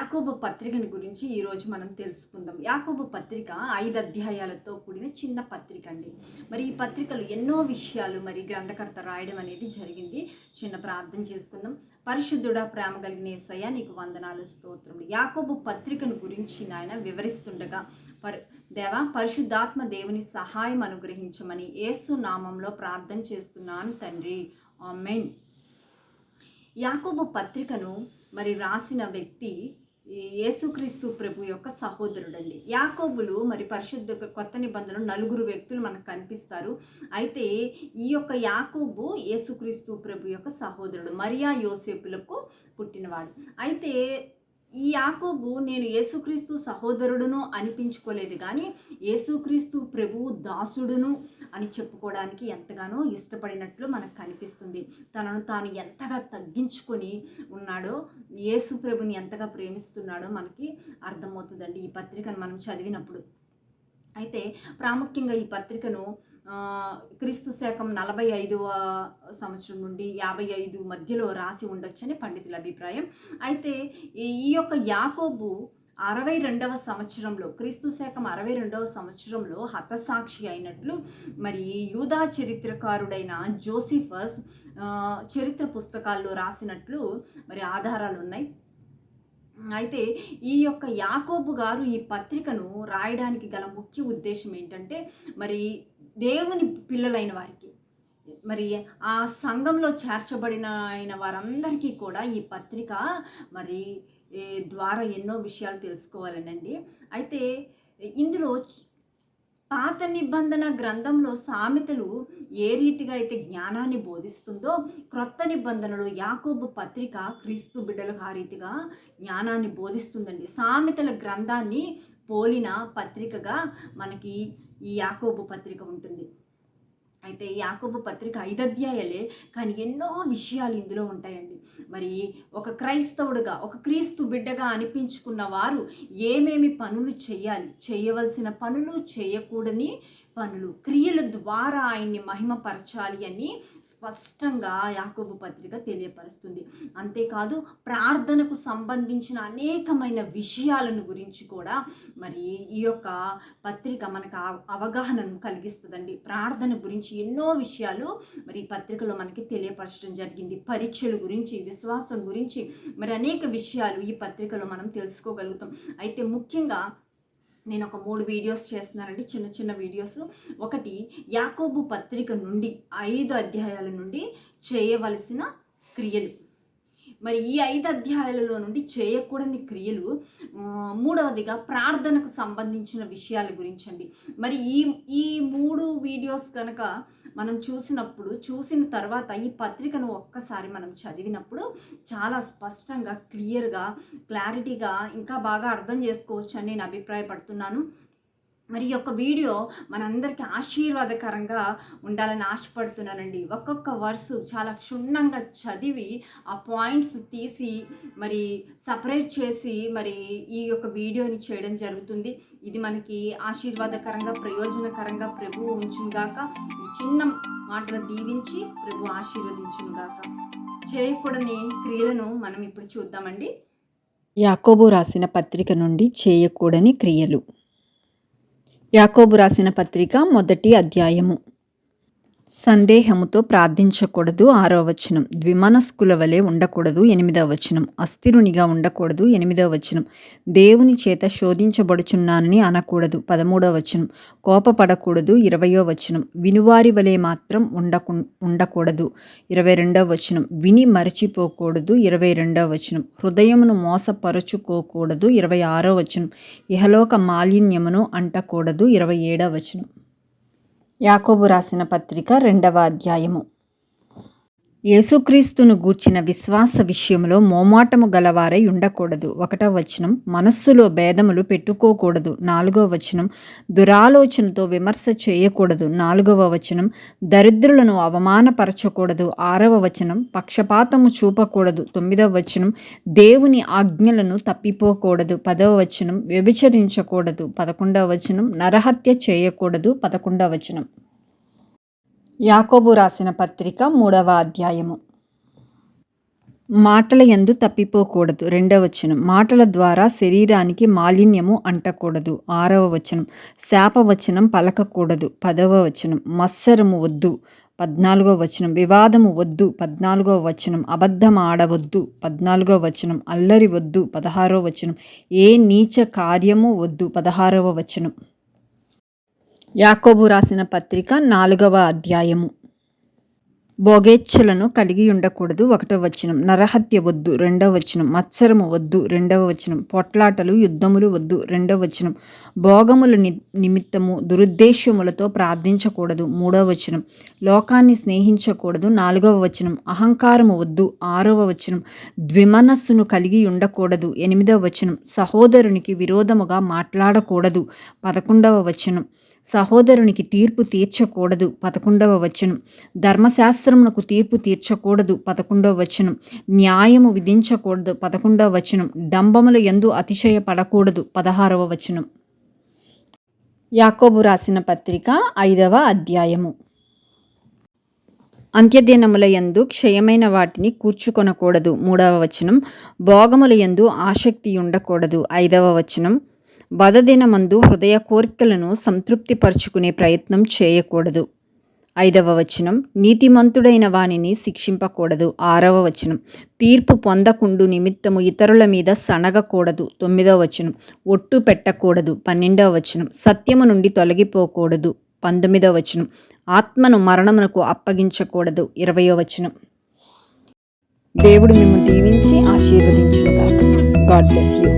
యాకోబు పత్రికని గురించి ఈరోజు మనం తెలుసుకుందాం. యాకోబు పత్రిక ఐదు అధ్యాయాలతో కూడిన చిన్న పత్రిక అండి. మరి ఈ పత్రికలు ఎన్నో విషయాలు మరి గ్రంథకర్త రాయడం అనేది జరిగింది. చిన్న ప్రార్థన చేసుకుందాం. పరిశుద్ధుడా ప్రేమ కలిగిన ఏసయ్య నీకు వందనాలు స్తోత్రములు. యాకోబు పత్రికను గురించి నాయన వివరిస్తుండగా పరి దేవా పరిశుద్ధాత్మ దేవుని సహాయం అనుగ్రహించమని యేసు నామంలో ప్రార్థన చేస్తున్నాను తండ్రి. ఆమెన్. యాకోబు పత్రికను మరి రాసిన వ్యక్తి యేసుక్రీస్తు ప్రభు యొక్క సహోదరుడండి. యాకోబులు మరి పరిశుద్ధ కొత్త నిబంధనలు నలుగురు వ్యక్తులు మనకు కనిపిస్తారు. అయితే ఈ యొక్క యాకోబు యేసుక్రీస్తు ప్రభు యొక్క సహోదరుడు మరియా యోసేపులకు పుట్టినవాడు. అయితే ఈ యాకోబు నేను యేసుక్రీస్తు సహోదరుడును అనిపించుకోలేదు కానీ యేసుక్రీస్తు ప్రభువు దాసుడును అని చెప్పుకోవడానికి ఎంతగానో ఇష్టపడినట్లు మనకు కనిపిస్తుంది. తనను తాను ఎంతగా తగ్గించుకొని ఉన్నాడో యేసు ప్రభుని ఎంతగా ప్రేమిస్తున్నాడో మనకి అర్థమవుతుందండి ఈ పత్రికను మనం చదివినప్పుడు. అయితే ప్రాముఖ్యంగా ఈ పత్రికను క్రీస్తు శకం నలభై ఐదవ సంవత్సరం నుండి యాభై ఐదు మధ్యలో రాసి ఉండొచ్చని పండితుల అభిప్రాయం. అయితే ఈ ఈ యొక్క యాకోబు అరవై రెండవ సంవత్సరంలో క్రీస్తు శకం అరవై రెండవ సంవత్సరంలో హతసాక్షి అయినట్లు మరి యూదా చరిత్రకారుడైన జోసిఫస్ చరిత్ర పుస్తకాల్లో రాసినట్లు మరి ఆధారాలు ఉన్నాయి. అయితే ఈ యొక్క యాకోబు గారు ఈ పత్రికను రాయడానికి గల ముఖ్య ఉద్దేశం ఏంటంటే మరి దేవుని పిల్లలైన వారికి. మరి ఆ సంఘంలో చేర్చబడిన అయిన వారందరికీ కూడా ఈ పత్రిక మరి ద్వారా ఎన్నో విషయాలు తెలుసుకోవాలనండి. అయితే ఇందులో పాత నిబంధన గ్రంథంలో సామెతలు ఏ రీతిగా అయితే జ్ఞానాన్ని బోధిస్తుందో క్రొత్త నిబంధనలో యాకోబు పత్రిక క్రీస్తు బిడ్డలకు ఆ రీతిగా జ్ఞానాన్ని బోధిస్తుందండి. సామెతల గ్రంథాన్ని పోలిన పత్రికగా మనకి ఈ యాకోబు పత్రిక ఉంటుంది. అయితే ఈ యాకోబు పత్రిక ఐదు అధ్యాయాలే కానీ ఎన్నో విషయాలు ఇందులో ఉంటాయండి. మరి ఒక క్రైస్తవుడుగా ఒక క్రీస్తు బిడ్డగా అనిపించుకున్న వారు ఏమేమి పనులు చేయాలి? చేయవలసిన పనులు చేయకూడని పనులు క్రియల ద్వారా ఆయన్ని మహిమపరచాలి అని స్పష్టంగా యాకోబు పత్రిక తెలియపరుస్తుంది. అంతేకాదు ప్రార్థనకు సంబంధించిన అనేకమైన విషయాలను గురించి కూడా మరి ఈ యొక్క పత్రిక మనకు అవగాహనను కలిగిస్తుందండి. ప్రార్థన గురించి ఎన్నో విషయాలు మరి ఈ పత్రికలో మనకి తెలియపరచడం జరిగింది. పరీక్షల గురించి విశ్వాసం గురించి మరి అనేక విషయాలు ఈ పత్రికలో మనం తెలుసుకోగలుగుతాం. అయితే ముఖ్యంగా నేను ఒక మూడు వీడియోస్ చేస్తున్నానండి చిన్న చిన్న వీడియోస్ ఒకటి యాకోబు పత్రిక నుండి ఐదు అధ్యాయాల నుండి చేయవలసిన క్రియలు. మరి ఈ ఐదు అధ్యాయాలలో నుండి చేయకూడని క్రియలు మూడవదిగా ప్రార్థనకు సంబంధించిన విషయాల గురించి అండి మరి ఈ ఈ మూడు వీడియోస్ కనుక మనం చూసినప్పుడు చూసిన తర్వాత ఈ పత్రికను ఒక్కసారి మనం చదివినప్పుడు చాలా స్పష్టంగా క్లియర్గా క్లారిటీగా ఇంకా బాగా అర్థం చేసుకోవచ్చు అని నేను అభిప్రాయపడుతున్నాను. మరి ఈ యొక్క వీడియో మనందరికీ ఆశీర్వాదకరంగా ఉండాలని ఆశపడుతున్నానండి. ఒక్కొక్క వర్స్ చాలా క్షుణ్ణంగా చదివి ఆ పాయింట్స్ తీసి మరి సపరేట్ చేసి మరి ఈ యొక్క వీడియోని చేయడం జరుగుతుంది. ఇది మనకి ఆశీర్వాదకరంగా ప్రయోజనకరంగా ప్రభు ఉంచుగాక ఈ చిన్న మాటలు దీవించి ప్రభు ఆశీర్వదించుగాక చేయకూడని క్రియలను మనం ఇప్పుడు చూద్దామండి. యాకోబు రాసిన పత్రిక నుండి చేయకూడని క్రియలు. యాకోబు రాసిన పత్రిక మొదటి అధ్యాయము. సందేహముతో ప్రార్థించకూడదు ఆరో వచనం. ద్విమనస్కుల వలె ఉండకూడదు ఎనిమిదవ వచనం. అస్థిరునిగా ఉండకూడదు ఎనిమిదవ వచనం. దేవుని చేత శోధించబడుచున్నానని అనకూడదు పదమూడవ వచనం. కోపపడకూడదు ఇరవయో వచనం. వినువారి వలె మాత్రం ఉండకు ఉండకూడదు ఇరవై రెండవ వచనం. విని మరచిపోకూడదు ఇరవై రెండవ వచనం. హృదయమును మోసపరుచుకోకూడదు ఇరవై ఆరో వచనం. ఇహలోక మాలిన్యమును అంటకూడదు ఇరవై ఏడవ వచనం. యాకోబు రాసిన పత్రిక రెండవ అధ్యాయము. యేసుక్రీస్తును గూర్చిన విశ్వాస విషయంలో మోమాటము గలవారై ఉండకూడదు. ఒకటవ వచనం మనస్సులో భేదములు పెట్టుకోకూడదు. నాలుగవ వచనం దురాలోచనతో విమర్శ చేయకూడదు. నాలుగవ వచనం దరిద్రులను అవమానపరచకూడదు. ఆరవ వచనం పక్షపాతము చూపకూడదు. తొమ్మిదవ వచనం దేవుని ఆజ్ఞలను తప్పిపోకూడదు. పదవ వచనం వ్యభిచరించకూడదు. పదకొండవ వచనం నరహత్య చేయకూడదు. పదకొండవ వచనం యాకోబు రాసిన పత్రిక మూడవ అధ్యాయము. మాటల ఎందు తప్పిపోకూడదు రెండవ వచనం. మాటల ద్వారా శరీరానికి మాలిన్యము అంటకూడదు ఆరవ వచనం. శాపవచనం పలకకూడదు పదవ వచనం. మత్సరము వద్దు పద్నాలుగో వచనం. వివాదము వద్దు పద్నాలుగో వచనం. అబద్ధం ఆడవద్దు పద్నాలుగో వచనం. అల్లరి వద్దు పదహారో వచనం. ఏ నీచ కార్యము వద్దు పదహారవ వచనం. యాకోబు రాసిన పత్రిక నాలుగవ అధ్యాయము. భోగేచ్ఛలను కలిగి ఉండకూడదు ఒకటో వచనం. నరహత్య వద్దు రెండవ వచనం. మత్సరము వద్దు రెండవ వచనం. పొట్లాటలు యుద్ధములు వద్దు రెండవ వచనం. భోగముల ని నిమిత్తము దురుద్దేశ్యములతో ప్రార్థించకూడదు మూడవ వచనం. లోకాన్ని స్నేహించకూడదు నాలుగవ వచనం. అహంకారము వద్దు ఆరవ వచనం. ద్విమనస్సును కలిగి ఉండకూడదు ఎనిమిదవ వచనం. సహోదరునికి విరోధముగా మాట్లాడకూడదు పదకొండవ వచనం. సహోదరునికి తీర్పు తీర్చకూడదు పదకొండవ వచనం. ధర్మశాస్త్రమునకు తీర్పు తీర్చకూడదు పదకొండవ వచనం. న్యాయము విధించకూడదు పదకొండవ వచనం. డంబముల ఎందు అతిశయపడకూడదు పదహారవ వచనం. యాకోబు రాసిన పత్రిక ఐదవ అధ్యాయము. అంత్యదినముల యందు క్షయమైన వాటిని కూర్చుకొనకూడదు మూడవ వచనం. భోగముల యందు ఆసక్తి ఉండకూడదు ఐదవ వచనం. బదదినమందు హృదయ కోరికలను సంతృప్తిపరుచుకునే ప్రయత్నం చేయకూడదు. ఐదవ వచనం నీతిమంతుడైన వానిని శిక్షింపకూడదు. ఆరవ వచనం తీర్పు పొందకుండు నిమిత్తము ఇతరుల మీద సనగకూడదు తొమ్మిదవ వచనం ఒట్టు పెట్టకూడదు. పన్నెండవ వచనం సత్యము నుండి తొలగిపోకూడదు. పంతొమ్మిదవ వచనం ఆత్మను మరణమునకు అప్పగించకూడదు. ఇరవయో వచనం. దేవుడు మిమ్మల్ని దీవించి ఆశీర్వదించునుగాక. God bless you.